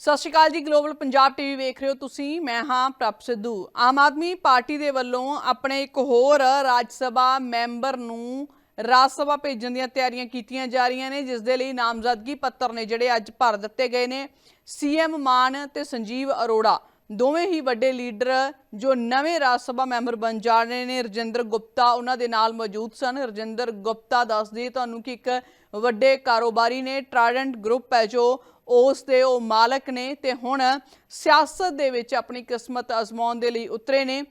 ਸਤਿ ਸ਼੍ਰੀ ਅਕਾਲ ਜੀ global Punjab TV ਵੇਖ ਰਹੇ ਹੋ ਤੁਸੀਂ। ਮੈਂ ਹਾਂ ਪ੍ਰਭ ਸਿੱਧੂ। ਆਮ ਆਦਮੀ ਪਾਰਟੀ ਦੇ ਵੱਲੋਂ ਆਪਣੇ ਇੱਕ ਹੋਰ ਰਾਜ ਸਭਾ ਮੈਂਬਰ ਨੂੰ ਰਾਜ ਸਭਾ ਭੇਜਣ ਦੀਆਂ ਤਿਆਰੀਆਂ ਕੀਤੀਆਂ ਜਾ ਰਹੀਆਂ ਨੇ, ਜਿਸ ਦੇ ਲਈ ਨਾਮਜ਼ਦਗੀ ਪੱਤਰ ਨੇ ਜਿਹੜੇ ਅੱਜ ਭਰ ਦਿੱਤੇ ਗਏ ਨੇ। ਸੀਐਮ ਮਾਨ ਤੇ ਸੰਜੀਵ ਅਰੋੜਾ, ਦੋਵੇਂ ਹੀ ਵੱਡੇ ਲੀਡਰ ਜੋ ਨਵੇਂ ਰਾਜ ਸਭਾ ਮੈਂਬਰ ਬਣ ਜਾ ਰਹੇ ਨੇ। ਰਜਿੰਦਰ ਗੁਪਤਾ ਉਹਨਾਂ ਦੇ ਨਾਲ ਮੌਜੂਦ ਸਨ। ਰਜਿੰਦਰ ਗੁਪਤਾ ਦੱਸਦੀ ਤੁਹਾਨੂੰ ਕਿ ਇੱਕ ਵੱਡੇ ਕਾਰੋਬਾਰੀ ਨੇ ਟ੍ਰਾਈਡੈਂਟ ਗਰੁੱਪ ਹੈ ਜੋ ਉਸ ਦੇ ਉਹ ਮਾਲਕ ਨੇ ਤੇ ਹੁਣ ਸਿਆਸਤ ਦੇ ਵਿੱਚ ਆਪਣੀ ਕਿਸਮਤ ਅਜ਼ਮਾਉਣ ਦੇ ਲਈ ਉਤਰੇ ਨੇ।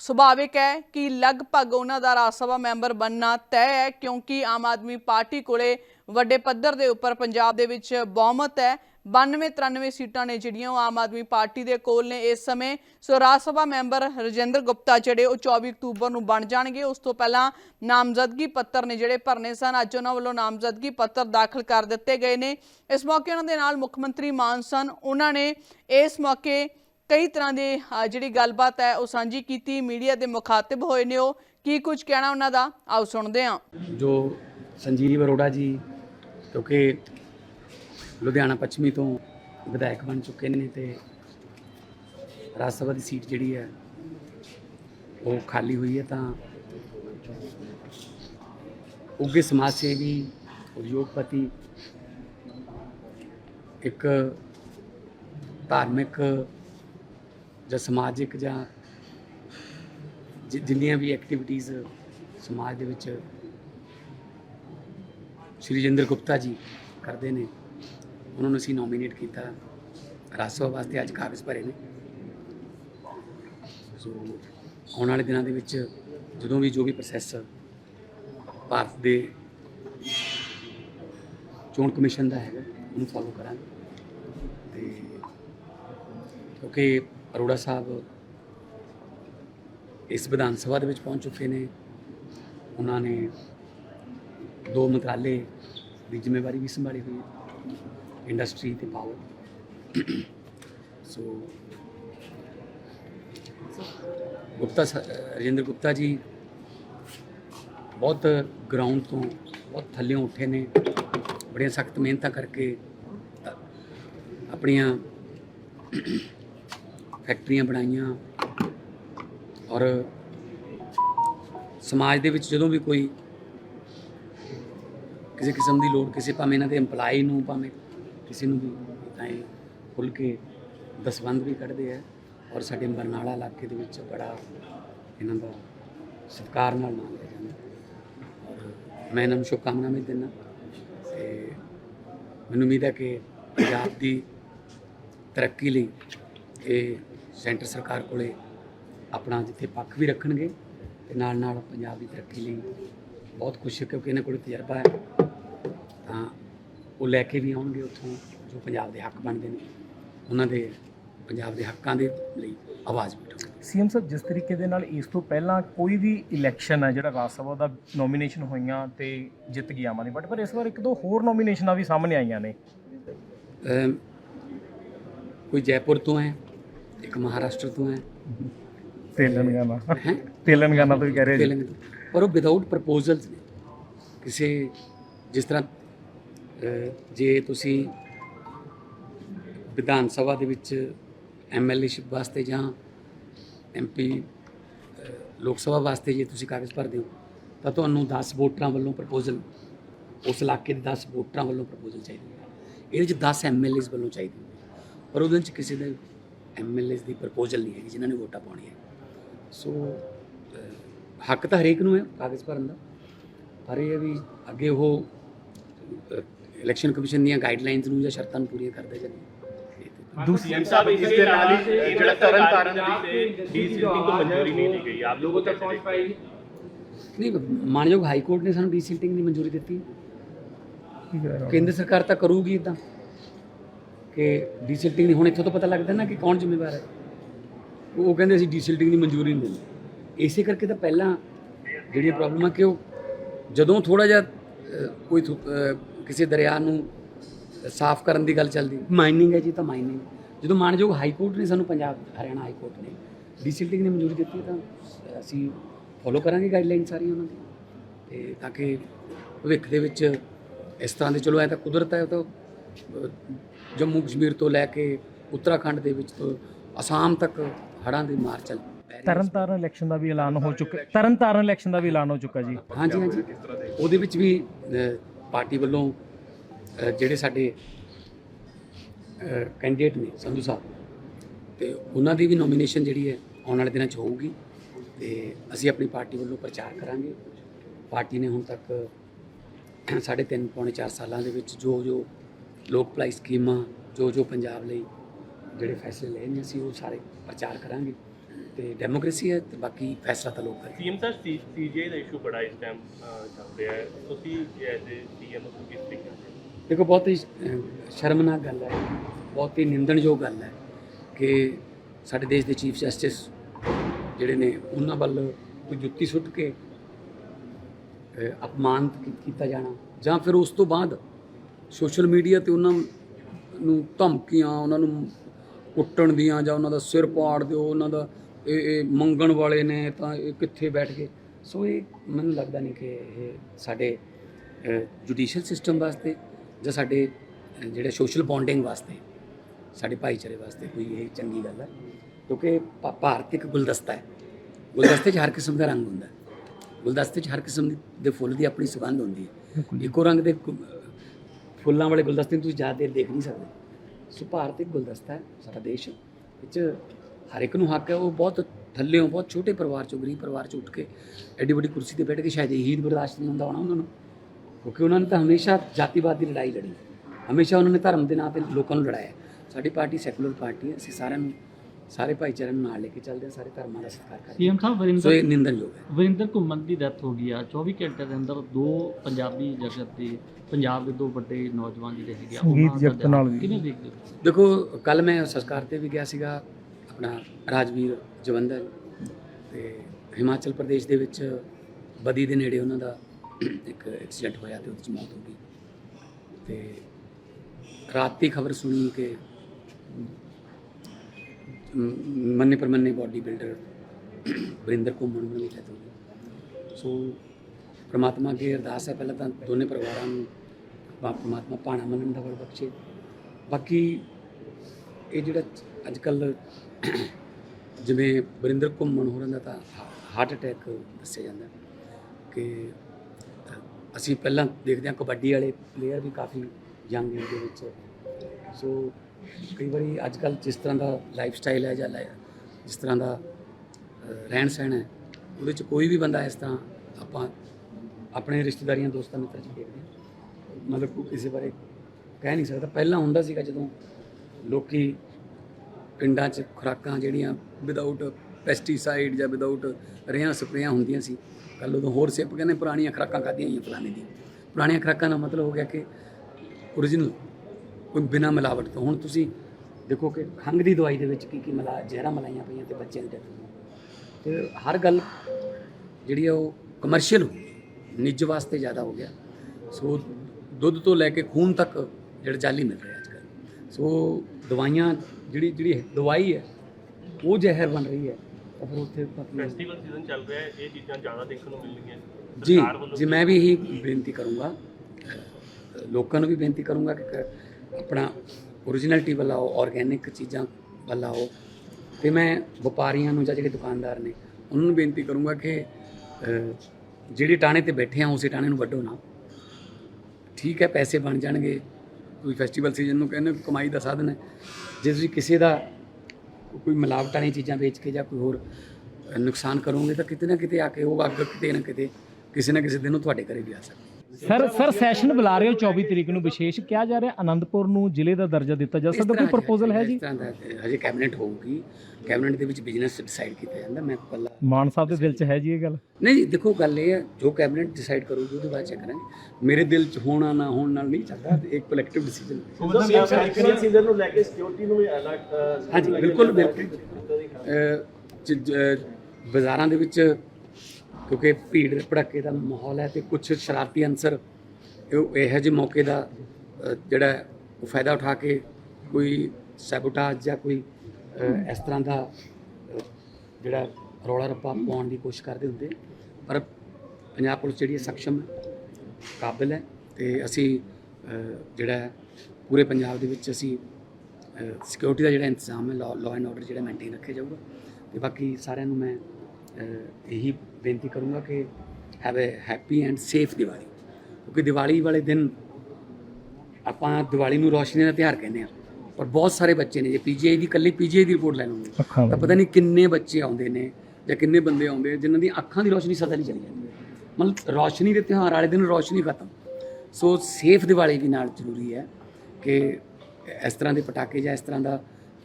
ਸੁਭਾਵਿਕ ਹੈ ਕਿ ਲਗਭਗ ਉਹਨਾਂ ਦਾ ਰਾਜ ਸਭਾ ਮੈਂਬਰ ਬਣਨਾ ਤੈਅ ਹੈ ਕਿਉਂਕਿ ਆਮ ਆਦਮੀ ਪਾਰਟੀ ਕੋਲੇ ਵੱਡੇ ਪੱਧਰ ਦੇ ਉੱਪਰ ਪੰਜਾਬ ਦੇ ਵਿੱਚ ਬਹੁਮਤ ਹੈ। 92 93 ਸੀਟਾਂ ਨੇ ਜਿਹੜੀਆਂ ਉਹ ਆਮ ਆਦਮੀ ਪਾਰਟੀ ਦੇ ਕੋਲ ਨੇ ਇਸ ਸਮੇਂ। ਸੋ ਰਾਜ ਸਭਾ ਮੈਂਬਰ ਰਜਿੰਦਰ ਗੁਪਤਾ ਜਿਹੜੇ ਉਹ 24 ਅਕਤੂਬਰ ਨੂੰ ਬਣ ਜਾਣਗੇ। ਉਸ ਤੋਂ ਪਹਿਲਾਂ ਨਾਮਜ਼ਦਗੀ ਪੱਤਰ ਨੇ ਜਿਹੜੇ ਭਰਨੇ ਸਨ, ਅੱਜ ਉਹਨਾਂ ਵੱਲੋਂ ਨਾਮਜ਼ਦਗੀ ਪੱਤਰ ਦਾਖਲ ਕਰ ਦਿੱਤੇ ਗਏ ਨੇ। ਇਸ ਮੌਕੇ ਉਹਨਾਂ ਦੇ ਨਾਲ ਮੁੱਖ ਮੰਤਰੀ ਮਾਨ ਸਨ। ਉਹਨਾਂ ਨੇ ਇਸ ਮੌਕੇ ਕਈ ਤਰ੍ਹਾਂ ਦੀ ਜਿਹੜੀ ਗੱਲਬਾਤ ਹੈ ਉਹ ਸਾਂਝੀ ਕੀਤੀ। ਮੀਡੀਆ ਦੇ ਮੁਖਾਤਿਬ ਹੋਏ ਨੇ ਉਹ। ਕੀ ਕੁਝ ਕਹਿਣਾ ਉਹਨਾਂ ਦਾ? ਆਓ ਸੁਣਦੇ ਹਾਂ। ਜੋ ਸੰਜੀਵ ਅਰੋੜਾ ਜੀ, ਕਿਉਂਕਿ ਲੁਧਿਆਣਾ ਪੱਛਮੀ ਤੋਂ ਵਿਧਾਇਕ ਬਣ ਚੁੱਕੇ ਨੇ ਤੇ ਰਾਜ ਸਭਾ ਦੀ ਸੀਟ ਜਿਹੜੀ ਹੈ ਉਹ ਖਾਲੀ ਹੋਈ ਹੈ ਤਾਂ ਉੱਗੇ ਸਮਾਜ ਸੇਵੀ ਉਦਯੋਗਪਤੀ ਇੱਕ ਧਾਰਮਿਕ ਜਾਂ ਸਮਾਜਿਕ ਜਾਂ ਜਿੰਨੀਆਂ ਵੀ ਐਕਟੀਵਿਟੀਜ਼ ਸਮਾਜ ਦੇ ਵਿੱਚ ਸ਼੍ਰੀ ਜਿੰਦਰ ਗੁਪਤਾ ਜੀ ਕਰਦੇ ਨੇ ਉਹਨਾਂ ਨੂੰ ਅਸੀਂ ਨੋਮੀਨੇਟ ਕੀਤਾ ਰਾਜ ਸਭਾ ਵਾਸਤੇ ਅੱਜ ਕਾਗਜ਼ ਭਰੇ ਨੇ। ਸੋ ਆਉਣ ਵਾਲੇ ਦਿਨਾਂ ਦੇ ਵਿੱਚ ਜਦੋਂ ਵੀ ਜੋ ਵੀ ਪ੍ਰੋਸੈਸ ਭਾਰਤ ਦੇ ਚੋਣ ਕਮਿਸ਼ਨ ਦਾ ਹੈਗਾ, ਉਹਨੂੰ ਫਾਲੋ ਕਰਾਂਗੇ। ਤੇ ਕਿਉਂਕਿ ਅਰੋੜਾ ਸਾਹਿਬ ਇਸ ਵਿਧਾਨ ਸਭਾ ਦੇ ਵਿੱਚ ਪਹੁੰਚ ਚੁੱਕੇ ਨੇ। ਉਹਨਾਂ ਨੇ ਦੋ ਮੰਤਰਾਲੇ ਦੀ ਜ਼ਿੰਮੇਵਾਰੀ ਵੀ ਸੰਭਾਲੀ ਹੋਈ ਹੈ। ਇੰਡਸਟਰੀ ਤੇ ਪਾਵਰ ਸੋ ਗੁਪਤਾ ਰਜਿੰਦਰ ਗੁਪਤਾ ਜੀ ਬਹੁਤ ਗਰਾਊਂਡ ਤੋਂ ਬਹੁਤ ਥੱਲਿਓਂ ਉੱਠੇ ਨੇ। ਬੜੀਆਂ ਸਖਤ ਮਿਹਨਤਾਂ ਕਰਕੇ ਆਪਣੀਆਂ ਫੈਕਟਰੀਆਂ ਬਣਾਈਆਂ ਔਰ ਸਮਾਜ ਦੇ ਵਿੱਚ ਜਦੋਂ ਵੀ ਕੋਈ ਕਿਸੇ ਕਿਸਮ ਦੀ ਲੋੜ, ਕਿਸੇ ਭਾਵੇਂ ਇਹਨਾਂ ਦੇ EMPLOYE ਨੂੰ, ਭਾਵੇਂ ਕਿਸੇ ਨੂੰ ਵੀ ਤਾਂ ਇਹ ਖੁੱਲ ਕੇ ਦਸਵੰਦ ਵੀ ਕੱਢਦੇ ਆ ਔਰ ਸਾਡੇ ਬਰਨਾਲਾ ਇਲਾਕੇ ਦੇ ਵਿੱਚ ਬੜਾ ਇਹਨਾਂ ਦਾ ਸਤਿਕਾਰ ਨਾਲ ਨਾਮ ਲਿਆ ਜਾਂਦਾ। ਔਰ ਮੈਂ ਇਹਨਾਂ ਨੂੰ ਸ਼ੁਭਕਾਮਨਾਵਾਂ ਦਿੰਦਾ ਤੇ ਮੈਨੂੰ ਉਮੀਦ ਹੈ ਕਿ ਪੰਜਾਬ ਦੀ ਤਰੱਕੀ ਲਈ ਇਹ ਸੈਂਟਰ ਸਰਕਾਰ ਕੋਲੇ ਆਪਣਾ ਜਿੱਥੇ ਪੱਖ ਵੀ ਰੱਖਣਗੇ ਤੇ ਨਾਲ ਨਾਲ ਪੰਜਾਬ ਦੀ ਤਰੱਕੀ ਲਈ ਬਹੁਤ ਕੁਛ ਹੈ ਕਿਉਂਕਿ ਇਹਨਾਂ ਕੋਲ ਤਜਰਬਾ ਹੈ। ਤਾਂ ਉਹ ਲੈ ਕੇ ਵੀ ਆਉਣਗੇ ਉੱਥੋਂ ਜੋ ਪੰਜਾਬ ਦੇ ਹੱਕ ਬਣਦੇ ਨੇ। ਉਹਨਾਂ ਦੇ ਪੰਜਾਬ ਦੇ ਹੱਕਾਂ ਦੇ ਲਈ ਆਵਾਜ਼ ਵੀ ਉਠਾਉਣਗੇ। ਸੀਐਮ ਸਾਹਿਬ ਜਿਸ ਤਰੀਕੇ ਦੇ ਨਾਲ ਇਸ ਤੋਂ ਪਹਿਲਾਂ ਕੋਈ ਵੀ ਇਲੈਕਸ਼ਨ ਹੈ ਜਿਹੜਾ ਰਾਜ ਸਭਾ ਦਾ ਨੋਮੀਨੇਸ਼ਨ ਹੋਈਆਂ ਤੇ ਜਿੱਤ ਗਿਆ ਆਮ ਆਦਮੀ ਪਾਰਟੀ ਪਰ ਇਸ ਵਾਰ ਇੱਕ ਦੋ ਹੋਰ ਨੋਮੀਨੇਸ਼ਨਾਂ ਵੀ ਸਾਹਮਣੇ ਆਈਆਂ ਨੇ। ਕੋਈ ਜੈਪੁਰ ਤੋਂ ਹੈ ਇੱਕ ਮਹਾਰਾਸ਼ਟਰ ਤੋਂ ਹੈ। ਤੇਲੰਗਾਨਾ। ਹੈ? ਤੇਲੰਗਾਨਾ ਤੋਂ ਵੀ ਕਹਿ ਰਹੇ ਜੀ। ਪਰ ਉਹ ਵਿਦਆਊਟ ਪ੍ਰਪੋਜ਼ਲਸ ਨੇ। ਕਿਸੇ ਜਿਸ ਤਰ੍ਹਾਂ ਜੇ ਤੁਸੀਂ ਵਿਧਾਨ ਸਭਾ ਦੇ ਵਿੱਚ ਐਮਐਲਏਸ਼ਿਪ ਵਾਸਤੇ ਜਾਂ ਐਮਪੀ ਲੋਕ ਸਭਾ ਵਾਸਤੇ ਜੇ ਤੁਸੀਂ ਕਾਗਜ਼ ਭਰਦੇ ਹੋ, ਤਾਂ ਤੁਹਾਨੂੰ 10 ਵੋਟਰਾਂ ਵੱਲੋਂ ਪ੍ਰਪੋਜ਼ਲ, ਉਸ ਇਲਾਕੇ ਦੇ 10 ਵੋਟਰਾਂ ਵੱਲੋਂ ਪ੍ਰਪੋਜ਼ਲ ਚਾਹੀਦੀ ਹੈ ਇਹਦੇ ਵਿੱਚ 10 ਐਮਐਲਏਸ ਵੱਲੋਂ ਚਾਹੀਦੀ ਹੈ ਪਰ ਉਹਦੇ ਵਿੱਚ ਕਿਸੇ ਦੇ ਐਮਐਲਏਸ ਦੀ ਪ੍ਰਪੋਜ਼ਲ ਨਹੀਂ ਹੈਗੀ, ਜਿਨ੍ਹਾਂ ਨੇ ਵੋਟਾਂ ਪਾਉਣੀਆਂ ਸੋ ਹੱਕ ਤਾਂ ਹਰੇਕ ਨੂੰ ਹੈ ਕਾਗਜ਼ ਭਰਨ ਦਾ। ਪਰ ਇਹ ਹੈ ਵੀ ਅੱਗੇ ਉਹ ਇਲੈਕਸ਼ਨ ਕਮਿਸ਼ਨ ਦੀਆਂ ਗਾਈਡਲਾਈਨਸ ਨੂੰ ਜਾਂ ਸ਼ਰਤਾਂ ਨੂੰ ਪੂਰੀਆਂ ਕਰਦੇ ਚੱਲੀਏ ਦੂਸਰੀ ਸਾਹਿਬ ਇਸ ਦੇ ਨਾਲ ਹੀ ਜਿਹੜਾ ਤਰਨ ਤਾਰਨ ਦੀ ਡੀਸੀਪੀ ਤੋਂ ਮਨਜ਼ੂਰੀ ਨਹੀਂ ਦੀ ਗਈ ਆਪ ਲੋਗੋ ਤੱਕ ਪਹੁੰਚ ਪਾਈ ਨਹੀਂ ਮਾਨਯੋਗ ਹਾਈ ਕੋਰਟ ਨੇ ਸਾਨੂੰ ਡੀਸਿਲਟਿੰਗ ਦੀ ਮਨਜ਼ੂਰੀ ਦਿੱਤੀ। ਕੇਂਦਰ ਸਰਕਾਰ ਤਾਂ ਕਰੂਗੀ ਇਦਾਂ। ਕਿ ਡੀਸਿਲਟਿੰਗ ਦੀ ਹੁਣ ਇੱਥੋਂ ਤੋਂ ਪਤਾ ਲੱਗਦਾ ਨਾ ਕਿ ਕੌਣ ਜ਼ਿੰਮੇਵਾਰ ਹੈ। ਉਹ ਕਹਿੰਦੇ ਅਸੀਂ ਡੀਸਿਲਟਿੰਗ ਦੀ ਮਨਜ਼ੂਰੀ ਨਹੀਂ ਦਿੰਦੇ। ਇਸੇ ਕਰਕੇ ਤਾਂ ਪਹਿਲਾਂ ਜਿਹੜੀਆਂ ਆ ਕਿ ਉਹ ਜਦੋਂ ਥੋੜਾ ਜਿਹਾ ਕੋਈ ਕਿਸੇ ਦਰਿਆ ਨੂੰ ਸਾਫ਼ ਕਰਨ ਦੀ ਗੱਲ ਚੱਲਦੀ। ਮਾਈਨਿੰਗ ਹੈ ਜੀ ਤਾਂ ਮਾਈਨਿੰਗ। ਜਦੋਂ ਮਾਨਯੋਗ ਹਾਈ ਕੋਰਟ ਨੇ ਸਾਨੂੰ ਪੰਜਾਬ ਹਰਿਆਣਾ ਹਾਈ ਕੋਰਟ ਨੇ ਡੀਸਿਲਟਿੰਗ ਦੀ ਮਨਜ਼ੂਰੀ ਦਿੱਤੀ ਤਾਂ ਅਸੀਂ ਫੋਲੋ ਕਰਾਂਗੇ ਗਾਈਡਲਾਈਨ ਸਾਰੀਆਂ ਉਹਨਾਂ ਦੀ। ਤੇ ਤਾਂ ਕਿ ਭਵਿੱਖ ਦੇ ਵਿੱਚ ਇਸ ਤਰ੍ਹਾਂ ਦੇ ਚਲੋ ਐ ਤਾਂ ਕੁਦਰਤ ਹੈ ਉਹ ਤਾਂ ਜੰਮੂ ਕਸ਼ਮੀਰ ਤੋਂ ਲੈ ਕੇ ਉੱਤਰਾਖੰਡ ਦੇ ਵਿੱਚ ਤੋਂ ਅਸਾਮ ਤੱਕ ਹੜ੍ਹਾਂ ਦੀ ਮਾਰ ਚੱਲ। ਤਰਨਤਾਰਨ ਇਲੈਕਸ਼ਨ ਦਾ ਵੀ ਐਲਾਨ ਹੋ ਚੁੱਕਾ ਤਰਨਤਾਰਨ ਇਲੈਕਸ਼ਨ ਦਾ ਵੀ ਐਲਾਨ ਹੋ ਚੁੱਕਾ ਜੀ। ਹਾਂਜੀ ਹਾਂਜੀ। ਉਹਦੇ ਵਿੱਚ ਵੀ ਪਾਰਟੀ ਵੱਲੋਂ ਜਿਹੜੇ ਸਾਡੇ ਕੈਂਡੀਡੇਟ ਨੇ ਸੰਧੂ ਸਾਹਿਬ, ਤੇ ਉਹਨਾਂ ਦੀ ਵੀ ਨੋਮੀਨੇਸ਼ਨ ਜਿਹੜੀ ਹੈ ਆਉਣ ਵਾਲੇ ਦਿਨਾਂ 'ਚ ਹੋਊਗੀ, ਤੇ ਅਸੀਂ ਆਪਣੀ ਪਾਰਟੀ ਵੱਲੋਂ ਪ੍ਰਚਾਰ ਕਰਾਂਗੇ। ਪਾਰਟੀ ਨੇ ਹੁਣ ਤੱਕ ਸਾਢੇ ਤਿੰਨ, ਪੌਣੇ 4 ਸਾਲਾਂ ਦੇ ਵਿੱਚ ਜੋ ਜੋ ਲੋਕ ਭਲਾਈ ਸਕੀਮਾਂ, ਜੋ ਜੋ ਪੰਜਾਬ ਲਈ ਜਿਹੜੇ ਫੈਸਲੇ ਲਏ ਨੇ, ਅਸੀਂ ਉਹ ਸਾਰੇ ਪ੍ਰਚਾਰ ਕਰਾਂਗੇ। ਤੇ ਡੈਮੋਕ੍ਰੇਸੀ ਹੈ ਤੇ ਬਾਕੀ ਫੈਸਲਾ ਤਾਂ ਲੋਕ ਕਰਨਗੇ ਸੀਐਮ ਸਰ ਸੀਜੀਆਈ ਦਾ ਇਸ਼ੂ ਬੜਾ ਇਸ ਟਾਈਮ ਚੱਲ ਰਿਹਾ ਹੈ। ਤੁਸੀਂ ਐਜ਼ ਏ ਸੀਐਮ ਨੂੰ ਕਿਸ ਤਰੀਕੇ ਦੇਖੋ ਬਹੁਤ ਹੀ ਸ਼ਰਮਨਾਕ ਗੱਲ ਹੈ। ਬਹੁਤ ਹੀ ਨਿੰਦਣਯੋਗ ਗੱਲ ਹੈ ਕਿ ਸਾਡੇ ਦੇਸ਼ ਦੇ ਚੀਫ ਜਸਟਿਸ ਜਿਹੜੇ ਨੇ ਉਹਨਾਂ ਵੱਲ ਕੋਈ ਜੁੱਤੀ ਸੁੱਟ ਕੇ ਅਪਮਾਨਿਤ ਕੀ- ਕੀਤਾ ਜਾਣਾ। ਜਾਂ ਫਿਰ ਉਸ ਤੋਂ ਬਾਅਦ ਸੋਸ਼ਲ ਮੀਡੀਆ ਤੇ ਉਹਨਾਂ ਨੂੰ ਧਮਕੀਆਂ ਉਹਨਾਂ ਨੂੰ ਕੁੱਟਣ ਦੀਆਂ ਜਾਂ ਉਹਨਾਂ ਦਾ ਸਿਰ ਪਾੜ ਦਿਓ ਉਹਨਾਂ ਦਾ ਇਹ ਇਹ ਮੰਗਣ ਵਾਲੇ ਨੇ ਤਾਂ ਇਹ ਕਿੱਥੇ ਬੈਠ ਗਏ? ਸੋ ਇਹ ਮੈਨੂੰ ਲੱਗਦਾ ਨਹੀਂ ਕਿ ਇਹ ਸਾਡੇ ਜੁਡੀਸ਼ੀਅਲ ਸਿਸਟਮ ਵਾਸਤੇ ਜਾਂ ਸਾਡੇ ਜਿਹੜੇ ਸੋਸ਼ਲ ਬੌਂਡਿੰਗ ਵਾਸਤੇ ਸਾਡੇ ਭਾਈਚਾਰੇ ਵਾਸਤੇ ਕੋਈ ਇਹ ਚੰਗੀ ਗੱਲ ਹੈ ਕਿਉਂਕਿ ਭਾਰਤ ਇੱਕ ਗੁਲਦਸਤਾ ਹੈ। ਗੁਲਦਸਤੇ 'ਚ ਹਰ ਕਿਸਮ ਦਾ ਰੰਗ ਹੁੰਦਾ ਗੁਲਦਸਤੇ 'ਚ ਹਰ ਕਿਸਮ ਦੀ- ਫੁੱਲ ਦੀ ਆਪਣੀ ਸੁਗੰਧ ਹੁੰਦੀ ਹੈ। ਇੱਕੋ ਰੰਗ ਦੇ ਫੁੱਲਾਂ ਵਾਲੇ ਗੁਲਦਸਤੇ ਤੁਸੀਂ ਜ਼ਿਆਦਾ ਦੇਰ ਦੇਖ ਨਹੀਂ ਸਕਦੇ। ਸੋ ਭਾਰਤ ਇੱਕ ਗੁਲਦਸਤਾ ਹੈ। ਸਾਡਾ ਦੇਸ਼ ਵਿੱਚ ਹਰ ਇੱਕ ਨੂੰ ਹੱਕ ਹੈ ਉਹ ਬਹੁਤ ਥੱਲੇੋਂ ਬਹੁਤ ਛੋਟੇ ਪਰਿਵਾਰ ਚੋਂ ਗਰੀਬ ਪਰਿਵਾਰ ਚੋਂ ਉੱਠ ਕੇ ਐਡੀ ਵੱਡੀ ਕੁਰਸੀ ਤੇ ਬੈਠ ਕੇ ਸ਼ਾਇਦ ਇਹੀ ਬਰਦਾਸ਼ਤ ਨਹੀਂ ਹੁੰਦਾ ਹੋਣਾ ਉਹਨਾਂ ਨੂੰ। ਕਿਉਂਕਿ ਉਹਨਾਂ ਨੇ ਤਾਂ ਹਮੇਸ਼ਾ ਜਾਤੀਵਾਦ ਦੀ ਲੜਾਈ ਲੜੀ। ਹਮੇਸ਼ਾ ਉਹਨਾਂ ਨੇ ਧਰਮ ਦੇ ਨਾਂ ਤੇ ਲੋਕਾਂ ਨੂੰ ਲੜਾਇਆ। ਸਾਡੀ ਪਾਰਟੀ ਸੈਕੂਲਰ ਪਾਰਟੀ ਹੈ ਅਸੀਂ ਸਾਰਿਆਂ ਨੂੰ ਸਾਰੇ ਭਾਈਚਾਰਿਆਂ ਨੂੰ ਨਾਲ ਲੈ ਕੇ ਚੱਲਦੇ ਹਾਂ ਸਾਰੇ ਧਰਮਾਂ ਦਾ ਸਤਿਕਾਰ ਕਰਦੇ ਸੀਐਮ ਸਾਹਿਬ ਹਾਂ ਸੋ ਵਰਿੰਦਰ ਇਹ ਨਿੰਦਣਯੋਗ ਹੈ। ਵਰਿੰਦਰ ਘੁੰਮਣ ਦੀ ਡੈਥ ਹੋ ਗਈ ਆ 24 ਘੰਟੇ ਦੇ ਅੰਦਰ ਦੋ ਪੰਜਾਬੀ ਜਗਤ ਦੇ ਪੰਜਾਬ ਦੇ ਦੋ ਵੱਡੇ ਨੌਜਵਾਨ ਜਿਹੜੇ ਹੈਗੇ ਆ ਉਹਨਾਂ ਦਾ ਜਗਤ ਨਾਲ ਵੀ। ਕਿਵੇਂ ਦੇਖਦੇ ਹੋ? ਦੇਖੋ ਕੱਲ ਮੈਂ ਸੰਸਕਾਰ ਤੇ ਵੀ ਗਿਆ ਸੀਗਾ। ਆਪਣਾ ਰਾਜਵੀਰ ਜਵੰਦਰ ਤੇ ਹਿਮਾਚਲ ਪ੍ਰਦੇਸ਼ ਦੇ ਵਿੱਚ ਬਦੀ ਦੇ ਨੇੜੇ ਉਹਨਾਂ ਦਾ ਇੱਕ ਐਕਸੀਡੈਂਟ ਹੋਇਆ ਤੇ ਉਹਦੇ ਚ ਮੌਤ ਹੋ ਗਈ। ਤੇ ਰਾਤ ਦੀ ਖਬਰ ਸੁਣੀ ਕਿ ਮੰਨੇ ਪਰਮੰਨੇ ਬਾਡੀ ਬਿਲਡਰ ਵਰਿੰਦਰ ਘੁੰਮਣ ਨੂੰ ਵੀ ਡੈਥ ਗਈ ਸੋ ਪ੍ਰਮਾਤਮਾ ਅੱਗੇ ਅਰਦਾਸ ਹੈ, ਪਹਿਲਾਂ ਤਾਂ ਦੋਨੇ ਪਰਿਵਾਰਾਂ ਨੂੰ ਬਾ- ਪ੍ਰਮਾਤਮਾ ਭਾਣਾ ਮੰਨਣ ਦਾ ਬਲ ਬਖਸ਼ੇ। ਬਾਕੀ ਇਹ ਜਿਹੜਾ ਅੱਜ ਕੱਲ ਜਿਵੇਂ ਵਰਿੰਦਰ ਘੁੰਮਣ ਹੋਰਾਂ ਦਾ ਤਾਂ ਹਾਰਟ ਅਟੈਕ ਦੱਸਿਆ ਜਾਂਦਾ ਕਿ ਅਸੀਂ ਪਹਿਲਾਂ ਦੇਖਦੇ ਹਾਂ ਕਬੱਡੀ ਵਾਲੇ ਪਲੇਅਰ ਵੀ ਕਾਫੀ ਯੰਗ ਏਜ ਦੇ ਵਿੱਚ ਸੋ ਕਈ ਵਾਰੀ ਅੱਜ ਕੱਲ ਜਿਸ ਤਰ੍ਹਾਂ ਦਾ ਲਾਈਫ ਸਟਾਈਲ ਹੈ ਜਾਂ ਲਾਈ- ਜਿਸ ਤਰ੍ਹਾਂ ਦਾ ਰਹਿਣ ਸਹਿਣ ਹੈ, ਉਹਦੇ ਚ ਕੋਈ ਵੀ ਬੰਦਾ ਇਸ ਤਰ੍ਹਾਂ ਆਪਾਂ ਆਪਣੇ ਰਿਸ਼ਤੇਦਾਰੀਆਂ, ਦੋਸਤਾਂ, ਮਿੱਤਰਾਂ ਚ ਦੇਖਦੇ ਹਾਂ। ਮਤਲਬ ਕਿਸੇ ਬਾਰੇ ਕਹਿ ਨਹੀਂ ਸਕਦਾ। ਪਹਿਲਾਂ ਹੁੰਦਾ ਸੀਗਾ ਜਦੋਂ ਲੋਕੀ ਪਿੰਡਾਂ 'ਚ ਖੁਰਾਕਾਂ ਜਿਹੜੀਆਂ ਵਿਦਆਊਟ ਪੈਸਟੀਸਾਈਡ ਜਾਂ ਵਿਦਆਊਟ ਰੇਹਾਂ ਸਪਰੇਆਂ ਹੁੰਦੀਆਂ ਸੀ ਕੱਲ ਉਦੋਂ ਹੋਰ ਸਿੱਪ ਕਹਿੰਦੇ ਪੁਰਾਣੀਆਂ ਖੁਰਾਕਾਂ ਖਾਧੀਆਂ ਹੋਈਆਂ ਫਲਾਣੇ ਦੀ। ਪੁਰਾਣੀਆਂ ਖੁਰਾਕਾਂ ਦਾ ਮਤਲਬ ਹੋ ਗਿਆ ਕਿ ਓਰੀਜਨਲ ਕੋਈ ਬਿਨਾ ਮਿਲਾਵਟ ਤੋਂ। ਹੁਣ ਤੁਸੀਂ ਦੇਖੋ ਕਿ ਖੰਘ ਦੀ ਦਵਾਈ ਦੇ ਵਿੱਚ ਕੀ ਕੀ ਮਿਲਾ, ਜ਼ਹਿਰਾਂ ਮਲਾਈਆਂ ਪਈਆਂ ਤੇ ਬੱਚਿਆਂ ਦੀ ਡੈਥ ਤੇ ਹਰ ਗੱਲ ਜਿਹੜੀ ਆ ਉਹ ਕਮਰਸ਼ੀਅਲ ਨਿੱਜ ਵਾਸਤੇ ਜ਼ਿਆਦਾ ਹੋ ਗਿਆ। ਸੋ ਦੁੱਧ ਤੋਂ ਲੈ ਕੇ ਖੂਨ ਤੱਕ ਜਿਹੜਾ ਜਾਲੀ ਮਿਲ ਰਿਹਾ ਅੱਜ ਕੱਲ੍ਹ। ਸੋ ਦਵਾਈਆਂ ਜਿਹੜੀ ਜਿਹੜੀ ਦਵਾਈ ਹੈ ਉਹ ਜ਼ਹਿਰ ਬਣ ਰਹੀ ਹੈ। ਫਿਰ ਉੱਥੇ ਫੈਸਟੀਵਲ ਸੀਜ਼ਨ ਚੱਲ ਰਿਹਾ ਹੈ ਇਹ ਚੀਜ਼ਾਂ ਜ਼ਿਆਦਾ ਦੇਖਣ ਨੂੰ ਮਿਲਣਗੀਆਂ। ਜੀ ਜੀ ਮੈਂ ਵੀ ਇਹੀ ਬੇਨਤੀ ਕਰੂੰਗਾ। ਲੋਕਾਂ ਨੂੰ ਵੀ ਬੇਨਤੀ ਕਰੂੰਗਾ ਕਿ ਆਪਣਾ ਓਰੀਜਨਲਿਟੀ ਵੱਲ ਆਓ ਆਰਗੈਨਿਕ ਚੀਜ਼ਾਂ ਵੱਲ। ਆਓ ਤੇ ਮੈਂ ਵਪਾਰੀਆਂ ਨੂੰ ਜਾਂ ਜਿਹੜੇ ਦੁਕਾਨਦਾਰ ਨੇ ਉਹਨਾਂ ਨੂੰ ਬੇਨਤੀ ਕਰੂੰਗਾ ਕਿ ਜਿਹੜੇ ਟਾਣੇ ਤੇ ਬੈਠੇ ਆ ਉਸੇ ਟਾਣੇ ਨੂੰ ਵੱਢੋ ਨਾ। ਠੀਕ ਹੈ ਪੈਸੇ ਬਣ ਜਾਣਗੇ। ਕੋਈ ਫੈਸਟੀਵਲ ਸੀਜ਼ਨ ਨੂੰ ਕਹਿੰਦੇ ਕਮਾਈ ਦਾ ਸਾਧਨ ਹੈ। ਜੇ ਤੁਸੀਂ ਕਿਸੇ ਦਾ ਕੋਈ ਮਿਲਾਵਟ ਵਾਲੀਆਂ ਚੀਜ਼ਾਂ ਵੇਚ ਕੇ ਜਾਂ ਕੋਈ ਹੋਰ ਨੁਕਸਾਨ ਕਰੋਗੇ ਤਾਂ ਕਿਤੇ ਨਾ ਕਿਤੇ ਆ ਕੇ ਉਹ ਅੱਗ ਕਿਤੇ ਨਾ ਕਿਤੇ ਕਿਸੇ ਨਾ ਕਿਸੇ ਦਿਨ ਉਹ ਤੁਹਾਡੇ ਘਰੇ ਵੀ ਆ ਸਕਦੀ ਸਰ ਸਰ ਸੈਸ਼ਨ ਬੁਲਾ ਰਹੇ ਹੋ 24 ਤਰੀਕ ਨੂੰ ਵਿਸ਼ੇਸ਼। ਕਿਹਾ ਜਾ ਰਿਹਾ ਆਨੰਦਪੁਰ ਨੂੰ ਜ਼ਿਲ੍ਹੇ ਦਾ ਦਰਜਾ ਦਿੱਤਾ ਜਾ ਸਕਦਾ ਕੋਈ ਪ੍ਰਪੋਜ਼ਲ ਹੈ ਇਸ ਜੀ? ਤਰ੍ਹਾਂ ਦਾ ਅ, ਹਜੇ ਕੈਬਨਿਟ ਹੋਊਗੀ। ਕੈਬਨਿਟ ਦੇ ਵਿੱਚ ਬਿਜ਼ਨਸ ਡਿਸਾਈਡ ਕੀਤਾ ਜਾਂਦਾ ਮੈਂ ਕੱਲਾ ਮਾਨ ਸਾਹਿਬ ਦੇ ਦਿਲ 'ਚ ਹੈ ਜੀ ਇਹ ਗੱਲ? ਨਹੀਂ ਜੀ ਦੇਖੋ ਗੱਲ ਇਹ ਹੈ ਜੋ ਕੈਬਨਿਟ ਡਿਸਾਈਡ ਕਰੂਗੀ ਉਹਦੇ ਬਾਅਦ ਚੈੱਕ ਕਰਾਂਗੇ ਮੇਰੇ ਦਿਲ 'ਚ ਹੋਣਾ ਨਾ ਹੋਣ ਨਾਲ ਨਹੀਂ ਚੱਲਦਾ ਤੇ ਇੱਕ ਕਲੈਕਟਿਵ ਡਿਸੀਜਨ ਸੀਜ਼ਨ ਨੂੰ ਲੈ ਕੇ ਸਿਕਿਉਰਿਟੀ ਨੂੰ ਵੀ ਅਲਰਟ ਹਾਂਜੀ ਬਿਲਕੁਲ ਬਿਲਕੁਲ। ਬਾਜ਼ਾਰਾਂ ਦੇ ਵਿੱਚ ਕਿਉਂਕਿ ਭੀੜ ਭੜੱਕੇ ਦਾ ਮਾਹੌਲ ਹੈ ਤੇ ਕੁਝ ਸ਼ਰਾਰਤੀ ਅੰਸਰ ਇਹੋ ਜਿਹੇ ਮੌਕੇ ਦਾ ਜਿਹੜਾ ਉਹ ਫਾਇਦਾ ਉਠਾ ਕੇ ਕੋਈ ਸੈਬੋਟਾਜ ਜਾਂ ਕੋਈ ਇਸ ਤਰ੍ਹਾਂ ਦਾ ਜਿਹੜਾ ਰੌਲਾ ਰੱਪਾ ਪਾਉਣ ਦੀ ਕੋਸ਼ਿਸ਼ ਕਰਦੇ ਹੁੰਦੇ ਪਰ ਪੰਜਾਬ ਪੁਲਿਸ ਜਿਹੜੀ ਹੈ ਸક્ષਮ ਹੈ, ਕਾਬਿਲ ਹੈ ਤੇ ਅਸੀਂ ਜਿਹੜਾ ਪੂਰੇ ਪੰਜਾਬ ਦੇ ਵਿੱਚ ਅਸੀਂ ਸਿਕਿਉਰਿਟੀ ਦਾ ਜਿਹੜਾ ਇੰਤਜ਼ਾਮ ਹੈ ਲਾਅ ਐਂਡ ਆਰਡਰ ਜਿਹੜਾ ਮੇਨਟੇਨ ਰੱਖਿਆ ਜਾਊਗਾ। ਤੇ ਬਾਕੀ ਸਾਰਿਆਂ ਨੂੰ ਮੈਂ ਇਹੀ ਬੇਨਤੀ ਕਰੂੰਗਾ ਕਿ have a happy and safe Diwali. ਕਿਉਂਕਿ ਦੀਵਾਲੀ ਵਾਲੇ ਦਿਨ ਆਪਾਂ ਦੀਵਾਲੀ ਨੂੰ ਰੋਸ਼ਨੀ ਦਾ ਤਿਉਹਾਰ ਕਹਿੰਦੇ ਆ ਪਰ ਬਹੁਤ ਸਾਰੇ ਬੱਚੇ ਨੇ ਜੇ ਪੀਜੀਆਈ ਦੀ ਕੱਲੀ ਪੀਜੀਆਈ ਦੀ ਰਿਪੋਰਟ ਲੈ ਅੱਖਾਂ ਤਾਂ ਪਤਾ ਨਹੀਂ ਕਿੰਨੇ ਬੱਚੇ ਆਉਂਦੇ ਨੇ ਜਾਂ ਕਿੰਨੇ ਬੰਦੇ ਆਉਂਦੇ ਜਿਨ੍ਹਾਂ ਦੀ ਅੱਖਾਂ ਦੀ ਰੋਸ਼ਨੀ ਸਦਾ ਲਈ ਚਲੀ ਜਾਂਦੀ ਹੈ। ਮਤਲਬ ਰੋਸ਼ਨੀ ਦੇ ਤਿਉਹਾਰ ਵਾਲੇ ਦਿਨ ਰੋਸ਼ਨੀ ਖਤਮ। ਸੋ ਸੇਫ ਦੀਵਾਲੀ ਵੀ ਨਾਲ ਜ਼ਰੂਰੀ ਹੈ ਕਿ ਇਸ ਤਰ੍ਹਾਂ ਦੇ ਪਟਾਕੇ ਜਾਂ ਇਸ ਤਰ੍ਹਾਂ ਦਾ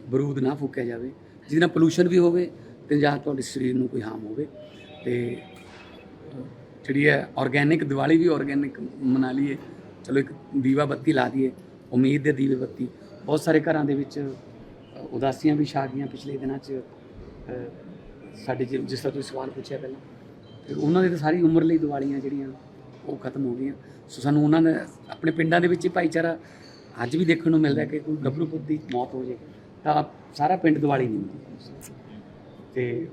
ਬਰੂਦ ਨਾ ਫੂਕਿਆ ਜਾਵੇ ਜਿਹਦੇ ਨਾਲ ਪੋਲੂਸ਼ਨ ਵੀ ਹੋਵੇ ਤੇ ਜਾਂ ਤੁਹਾਡੇ ਸਰੀਰ ਨੂੰ ਕੋਈ ਹਾਰਮ ਹੋਵੇ। ਤੇ ਜਿਹੜੀ ਹੈ ਆਰਗੇਨਿਕ ਦੀਵਾਲੀ ਵੀ ਆਰਗੇਨਿਕ ਮਨਾ ਲਈਏ। ਚਲੋ ਇੱਕ ਦੀਵਾ ਬੱਤੀ ਲਾ ਦਈਏ, ਉਮੀਦ ਦੇ ਦੀਵੇ ਬੱਤੀ। ਬਹੁਤ ਸਾਰੇ ਘਰਾਂ ਦੇ ਵਿੱਚ ਉਦਾਸੀਆਂ ਵੀ ਛਾ ਗਈਆਂ ਪਿਛਲੇ ਦਿਨਾਂ 'ਚ। ਸਾਡੇ ਜਿ- ਜਿਸ ਤਰ੍ਹਾਂ ਤੁਸੀਂ ਸਵਾਲ ਪੁੱਛਿਆ ਪਹਿਲਾਂ, ਤੇ ਉਹਨਾਂ ਦੀ ਤਾਂ ਸਾਰੀ ਉਮਰ ਲਈ ਦੀਵਾਲੀਆਂ ਜਿਹੜੀਆਂ, ਉਹ ਖਤਮ ਹੋ ਗਈਆਂ। ਸੋ ਸਾਨੂੰ ਉਹਨਾਂ ਦੇ ਆਪਣੇ ਪਿੰਡਾਂ ਦੇ ਵਿੱਚ ਹੀ ਭਾਈਚਾਰਾ ਅੱਜ ਵੀ ਦੇਖਣ ਨੂੰ ਮਿਲਦਾ ਹੈ ਕਿ ਕੋਈ ਗੱਭਰੂ ਪੁੱਤ ਦੀ ਮੌਤ ਹੋ ਜੇ, ਤਾਂ ਸਾਰਾ ਪਿੰਡ ਦੀਵਾਲੀ ਨਹੀਂ ਹੁੰਦੀ। ਤੇ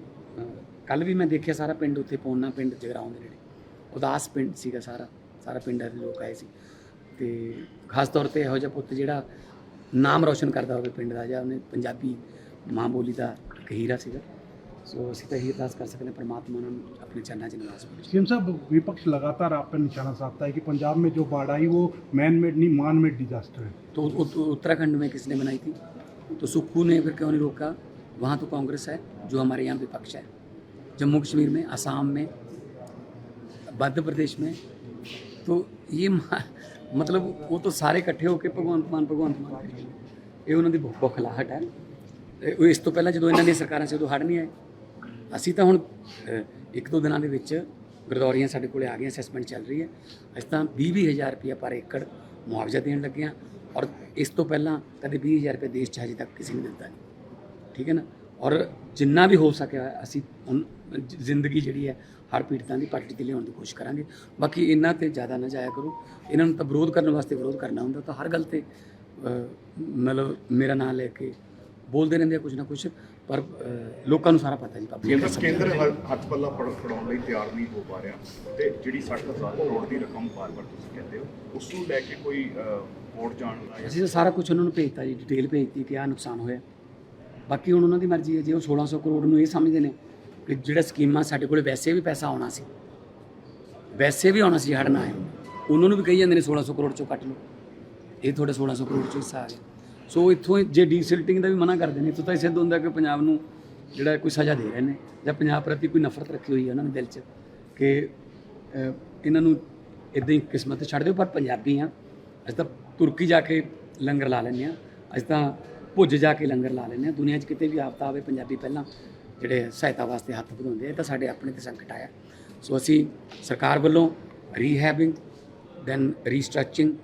ਕੱਲ ਵੀ ਮੈਂ ਦੇਖਿਆ ਸਾਰਾ ਪਿੰਡ ਉੱਥੇ ਪੌਣਾ ਪਿੰਡ ਜਗਰਾਉਂ ਦੇ ਨੇੜੇ ਉਦਾਸ ਪਿੰਡ ਸੀਗਾ ਸਾਰਾ ਸਾਰਾ ਪਿੰਡ ਦੇ ਲੋਕ ਆਏ ਸੀ ਤੇ ਖਾਸ ਤੌਰ ਤੇ ਇਹੋ ਜਿਹਾ ਪੁੱਤ ਜਿਹੜਾ ਨਾਮ ਰੌਸ਼ਨ ਕਰਦਾ ਹੋਵੇ ਪਿੰਡ ਦਾ ਜਾਂ ਉਹਨੇ ਪੰਜਾਬੀ ਮਾਂ ਬੋਲੀ ਦਾ ਇੱਕ ਹੀਰਾ ਸੀਗਾ ਸੋ ਅਸੀਂ ਤਾਂ ਇਹੀ ਅਰਦਾਸ ਕਰ ਸਕਦੇ ਹਾਂ ਪਰਮਾਤਮਾ ਨੂੰ ਆਪਣੇ ਚਰਨਾਂ 'ਚ ਨਿਵਾਸ ਬਖਸ਼ੇ सीएम साहब विपक्ष लगातार आप पर निशाना साधता है कि पंजाब में जो बाढ़ आई वो मैन मेड नहीं मान मेड डिजास्टर है तो उ- उ- उत्तराखंड में किसने बनाई थी तो सुक्खू ने फिर क्यों नहीं रोका वहाँ तो कांग्रेस है जो हमारे यहाँ विपक्ष है जम्मू कश्मीर में असम में मध्य प्रदेश में तो ये मा- मतलब वो तो सारे इकट्ठे होकर भगवंत मान भगवंत मान ਕਰੀ ਜਾਂਦੇ। ਇਹ ਉਹਨਾਂ ਦੀ ਬੁ- ਬੁਖਲਾਹਟ ਹੈ ਤੇ ਉਹ ਇਸ ਤੋਂ ਪਹਿਲਾਂ ਜਦੋਂ ਇਹਨਾਂ ਦੀਆਂ ਸਰਕਾਰਾਂ ਸੀ ਉਦੋਂ ਹੜ ਨਹੀਂ ਆਏ ਅਸੀਂ ਤਾਂ ਹੁਣ ਅ, ਇੱਕ ਦੋ ਦਿਨਾਂ ਦੇ ਵਿੱਚ ਗਰਦੌਰੀਆਂ ਸਾਡੇ ਕੋਲੇ ਆ ਗਈਆਂ ਅਸੈਸਮੈਂਟ ਚੱਲ ਰਹੀ ਹੈ ਅਸੀਂ ਤਾਂ 20 ਹਜ਼ਾਰ ਰੁਪਇਆ ਪਰ ਏਕੜ ਮੁਆਵਜ਼ਾ ਦੇਣ ਲੱਗੇ ਹਾਂ ਔਰ ਇਸ ਤੋਂ ਪਹਿਲਾਂ ਕਦੇ 20000 ਰੁਪਏ ਦੇਸ਼ 'ਚ ਹਜੇ ਤੱਕ ਕਿਸੇ ਨੇ ਦਿੱਤਾ ਨਹੀਂ ਠੀਕ ਹੈ ਨਾ ਔਰ ਜਿੰਨਾ ਵੀ ਹੋ ਸਕਿਆ ਅਸੀਂ ਜ਼ਿੰਦਗੀ ਜਿਹੜੀ ਹੈ ਹਰ ਪੀੜਤਾਂ ਦੀ ਪੱਟੀ ਤੇ ਲਿਆਉਣ ਦੀ ਕੋਸ਼ਿਸ਼ ਕਰਾਂਗੇ। ਬਾਕੀ ਇਹਨਾਂ ਤੇ ਜ਼ਿਆਦਾ ਨਾ ਜਾਇਆ ਕਰੋ। ਇਹਨਾਂ ਨੂੰ ਤਾਂ ਵਿਰੋਧ ਕਰਨ ਵਾਸਤੇ ਵਿਰੋਧ ਕਰਨਾ ਹੁੰਦਾ ਤਾਂ ਹਰ ਗੱਲ ਤੇ ਮਤਲਬ ਮੇਰਾ ਨਾਮ ਲੈ ਕੇ ਬੋਲਦੇ ਰਹਿੰਦੇ ਆ ਕੁਝ ਨਾ ਕੁਝ ਪਰ ਲੋਕਾਂ ਨੂੰ ਸਾਰਾ ਪਤਾ ਜੀ ਕੇਂਦਰ ਕੇਂਦਰ ਹੱਥ ਪੱਲਾ ਫੜ- ਫੜਾਉਣ ਲਈ ਤਿਆਰ ਨਹੀਂ ਹੋ ਪਾ ਰਿਹਾ। ਤੇ ਜਿਹੜੀ 60000 ਕਰੋੜ ਦੀ ਰਕਮ ਬਾਰ-ਬਾਰ ਤੁਸੀਂ ਕਹਿੰਦੇ ਹੋ ਉਸ ਨੂੰ ਲੈ ਕੇ ਕੋਈ ਕੋਰਟ ਜਾਣ ਦਾ ਅਸੀਂ ਸਾਰਾ ਕੁਝ ਉਹਨਾਂ ਨੂੰ ਭੇਜਤਾ ਜੀ ਡਿਟੇਲ ਭੇਜਤੀ ਕਿ ਆਹ ਨੁਕਸਾਨ ਹੋਇਆ। ਬਾਕੀ ਹੁਣ ਉਹਨਾਂ ਦੀ ਮਰਜ਼ੀ ਹੈ, ਜੇ ਉਹ 1600 ਕਰੋੜ ਨੂੰ ਇਹ ਸਮਝਦੇ ਨੇ ਕਿ ਜਿਹੜਾ ਸਕੀਮਾਂ ਸਾਡੇ ਕੋਲੇ ਵੈਸੇ ਵੀ ਪੈਸਾ ਆਉਣਾ ਸੀ, ਵੈਸੇ ਵੀ ਆਉਣਾ ਸੀ ਹੜਨਾ ਹੈ ਉਹਨਾਂ ਨੂੰ ਵੀ ਕਹੀ ਜਾਂਦੇ ਨੇ 1600 ਕਰੋੜ ਚੋਂ ਕੱਟ ਲਓ। ਇਹ ਤੁਹਾਡੇ 1600 ਕਰੋੜ ਚੋਂ ਹਿੱਸਾ ਆ ਗਿਆ। ਸੋ ਇੱਥੋਂ ਹੀ ਜੇ ਡੀਸਿਲਟਿੰਗ ਦਾ ਵੀ ਮਨਾ ਕਰਦੇ ਨੇ, ਇੱਥੋਂ ਤਾਂ ਇਹ ਸਿੱਧ ਹੁੰਦਾ ਕਿ ਪੰਜਾਬ ਨੂੰ ਜਿਹੜਾ ਕੋਈ ਸਜ਼ਾ ਦੇ ਰਹੇ ਨੇ, ਜਾਂ ਪੰਜਾਬ ਪ੍ਰਤੀ ਕੋਈ ਨਫ਼ਰਤ ਰੱਖੀ ਹੋਈ ਹੈ ਉਹਨਾਂ ਨੇ ਦਿਲ 'ਚ ਕਿ ਇਹਨਾਂ ਨੂੰ ਇਦਾਂ ਹੀ ਕਿਸਮਤ ਛੱਡ ਦਿਓ, ਪਰ ਪੰਜਾਬੀ ਆ ਅਸੀਂ ਤਾਂ ਤੁਰਕੀ ਜਾ ਕੇ ਲੰਗਰ ਲਾ ਲੈਂਦੇ ਆ ਅਸੀਂ ਤਾਂ ਭੁੱਜ ਜਾ ਕੇ ਲੰਗਰ ਲਾ ਲੈਂਦੇ ਆ ਦੁਨੀਆ 'ਚ ਕਿਤੇ ਵੀ ਆਪ ਤਾਂ ਆਵੇ ਪੰਜਾਬੀ ਪਹਿਲਾਂ ਜਿਹੜੇ ਸਹਾਇਤਾ ਵਾਸਤੇ ਹੱਥ ਵਧਾਉਂਦੇ ਆ ਤਾਂ ਸਾਡੇ ਆਪਣੇ ਤੇ ਸੰਕਟ ਆਇਆ। ਸੋ ਅਸੀਂ ਸਰਕਾਰ ਵੱਲੋਂ ਰੀਹੈਬਿੰਗ ਦੈਨ ਰੀਸਟ੍ਰਕਚਰਿੰਗ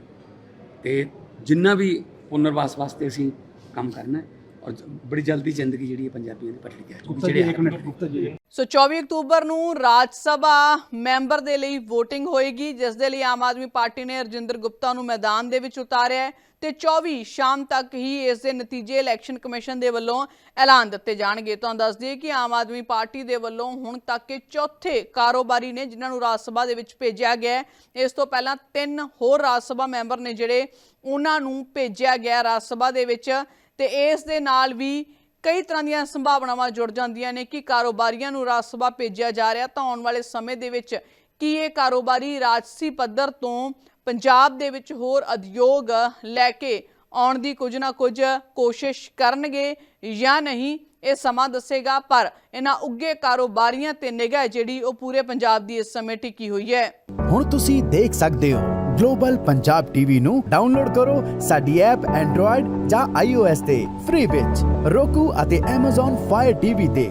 ਤੇ ਜਿੰਨਾ ਵੀ ਪੁਨਰਵਾਸ ਵਾਸਤੇ ਅਸੀਂ ਕੰਮ ਕਰਨਾ ਔਰ ਬੜੀ ਜਲਦੀ ਜ਼ਿੰਦਗੀ ਜਿਹੜੀ ਹੈ ਪੰਜਾਬੀਆਂ ਦੀ ਪਟੜੀ ਗਿਆ। ਜਿਹੜੇ ਇੱਕ ਮਿੰਟ ਗੁਪਤਾ ਜੀ। ਸੋ 24 ਅਕਤੂਬਰ ਨੂੰ ਰਾਜ ਸਭਾ ਮੈਂਬਰ ਦੇ ਲਈ VOTING ਹੋਏਗੀ ਜਿਸ ਦੇ ਲਈ ਆਮ ਆਦਮੀ ਪਾਰਟੀ ਨੇ ਰਜਿੰਦਰ ਗੁਪਤਾ ਨੂੰ ਮੈਦਾਨ ਦੇ ਵਿੱਚ ਉਤਾਰਿਆ ਹੈ। ਤੇ 24 ਸ਼ਾਮ ਤੱਕ ਹੀ ਇਸ ਦੇ ਨਤੀਜੇ ਇਲੈਕਸ਼ਨ ਕਮਿਸ਼ਨ ਦੇ ਵੱਲੋਂ ਐਲਾਨ ਦਿੱਤੇ ਜਾਣਗੇ। ਤੁਹਾਨੂੰ ਦੱਸ ਦਈਏ ਕਿ ਆਮ ਆਦਮੀ ਪਾਰਟੀ ਦੇ ਵੱਲੋਂ ਹੁਣ ਤੱਕ ਇਹ ਚੌਥੇ ਕਾਰੋਬਾਰੀ ਨੇ ਜਿਨ੍ਹਾਂ ਨੂੰ ਰਾਜ ਸਭਾ ਦੇ ਵਿੱਚ ਭੇਜਿਆ ਗਿਆ ਇਸ ਤੋਂ ਪਹਿਲਾਂ ਤਿੰਨ ਹੋਰ ਰਾਜ ਸਭਾ ਮੈਂਬਰ ਨੇ ਜਿਹੜੇ ਉਹਨਾਂ ਨੂੰ ਭੇਜਿਆ ਗਿਆ ਰਾਜ ਸਭਾ ਦੇ ਵਿੱਚ ਤੇ ਇਸ ਦੇ ਨਾਲ ਵੀ ਕਈ ਤਰ੍ਹਾਂ ਦੀਆਂ ਸੰਭਾਵਨਾਵਾਂ ਜੁੜ ਜਾਂਦੀਆਂ ਨੇ ਕਿ ਕਾਰੋਬਾਰੀਆਂ ਨੂੰ ਰਾਜ ਸਭਾ ਭੇਜਿਆ ਜਾ ਰਿਹਾ। ਤਾਂ ਆਉਣ ਵਾਲੇ ਸਮੇਂ ਦੇ ਵਿੱਚ ਕੀ ਇਹ ਕਾਰੋਬਾਰੀ ਰਾਜਸੀ ਪੱਧਰ ਤੋਂ ਪੰਜਾਬ ਦੇ ਵਿੱਚ ਹੋਰ ਉਦਯੋਗ ਲੈ ਕੇ ਆਉਣ ਦੀ ਕੁਝ ਨਾ ਕੁਝ ਕੋਸ਼ਿਸ਼ ਕਰਨਗੇ ਜਾਂ ਨਹੀਂ, ਇਹ ਸਮਾਂ ਦੱਸੇਗਾ, ਪਰ ਇਹਨਾਂ ਉੱਗੇ ਕਾਰੋਬਾਰੀਆਂ ਤੇ ਨਿਗਾਹ ਜਿਹੜੀ ਉਹ ਪੂਰੇ ਪੰਜਾਬ ਦੀ ਇਸ ਸਮੇਂ ਟਿਕੀ ਹੋਈ ਹੈ। ਹੁਣ ਤੁਸੀਂ ਦੇਖ ਸਕਦੇ ਹੋ, ਗਲੋਬਲ ਪੰਜਾਬ ਟੀਵੀ ਨੂੰ ਡਾਊਨਲੋਡ ਕਰੋ ਸਾਡੀ ਐਪ ਐਂਡਰੋਇਡ ਜਾਂ iOS ਤੇ, ਫ੍ਰੀ ਵਿੱਚ roku ਅਤੇ Amazon Fire TV ਤੇ।